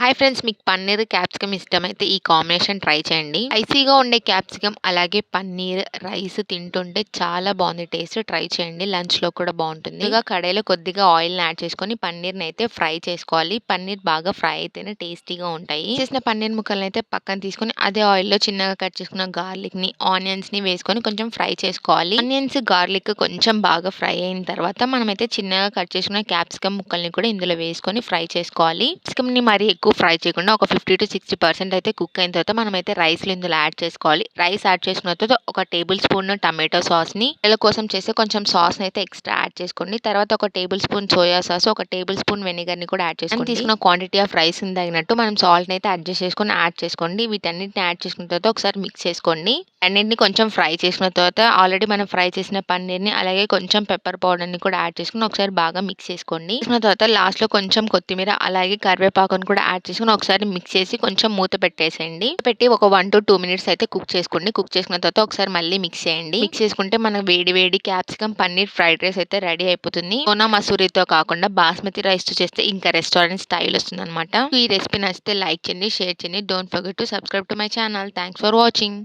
Hi friends మీకు paneer capsicum ఇష్టమైతే ఈ కాంబినేషన్ ట్రై చేయండి. స్పైసీగా ఉండే క్యాప్సికమ్ అలాగే పన్నీర్ రైస్ తింటుంటే చాలా బాగుంది. టేస్ట్ ట్రై చేయండి. లంచ్లో కూడా బాగుంటుంది. ఇక కడాయిలో కొద్దిగా ఆయిల్ని యాడ్ చేసుకొని పన్నీర్ని అయితే ఫ్రై చేసుకోవాలి. పన్నీర్ బాగా ఫ్రై అయితేనే టేస్టీగా ఉంటాయి. చేసిన పన్నీర్ ముక్కలను అయితే పక్కన తీసుకొని అదే ఆయిల్లో చిన్నగా కట్ చేసుకున్న గార్లిక్ని ఆనియన్స్ని వేసుకొని కొంచెం ఫ్రై చేసుకోవాలి. ఆనియన్స్ గార్లిక్ కొంచెం బాగా ఫ్రై అయిన తర్వాత మనమైతే చిన్నగా కట్ చేసుకున్న క్యాప్సికమ్ ముక్కల్ని కూడా ఇందులో వేసుకొని ఫ్రై చేసుకోవాలి. క్యాప్సికమ్ని మరి ఎక్కువ ఫ్రై చేయకుండా ఒక ఫిఫ్టీ టు సిక్స్టీ పర్సెంట్ అయితే కుక్ అయిన తర్వాత మనమైతే రైస్ ఇందులో యాడ్ చేసుకోవాలి. రైస్ యాడ్ చేసుకున్న తర్వాత ఒక టేబుల్ స్పూన్ టమాటో సాస్ని పిల్లల కోసం చేస్తే కొంచెం సాస్ అయితే ఎక్స్ట్రా యాడ్ చేసుకోండి. తర్వాత ఒక టేబుల్ స్పూన్ సోయా సాస్ ఒక టేబుల్ స్పూన్ వెనిగర్ని కూడా యాడ్ చేసుకోండి. తీసుకున్న క్వాంటిటీ ఆఫ్ రైస్ తగినట్టు మనం సాల్ట్ అయితే అడ్జస్ట్ చేసుకొని యాడ్ చేసుకోండి. వీటన్నిటిని యాడ్ చేసుకున్న తర్వాత ఒకసారి మిక్స్ చేసుకోండి. అన్నింటిని కొంచెం ఫ్రై చేసుకున్న తర్వాత ఆల్రెడీ మనం ఫ్రై చేసిన పన్నీర్ని అలాగే కొంచెం పెప్పర్ పౌడర్ని కూడా యాడ్ చేసుకుని ఒకసారి బాగా మిక్స్ చేసుకోండి. చేసుకున్న తర్వాత లాస్ట్లో కొంచెం కొత్తిమీర అలాగే కరివేపాకును కూడా యాడ్ చేసుకుని ఒకసారి మిక్స్ చేసి కొంచెం మూత పెట్టేసేయండి. పెట్టి ఒక వన్ టు టూ మినిట్స్ అయితే కుక్ చేసుకోండి. కుక్ చేసుకున్న తర్వాత ఒకసారి మళ్ళీ మిక్స్ చేయండి. మిక్స్ చేసుకుంటే మనకు వేడి వేడి క్యాప్సికమ్ పన్నీర్ ఫ్రైడ్ రైస్ అయితే రెడీ అయిపోతుంది. సోనా మసూరితో కాకుండా బాస్మతి రైస్తో చేస్తే ఇంకా రెస్టారెంట్ స్టైల్ వస్తుంది అనమాట ఈ రెసిపీ నచ్చితే లైక్ చేయండి షేర్ చేయండి. Don't forget to subscribe to my channel thanks for watching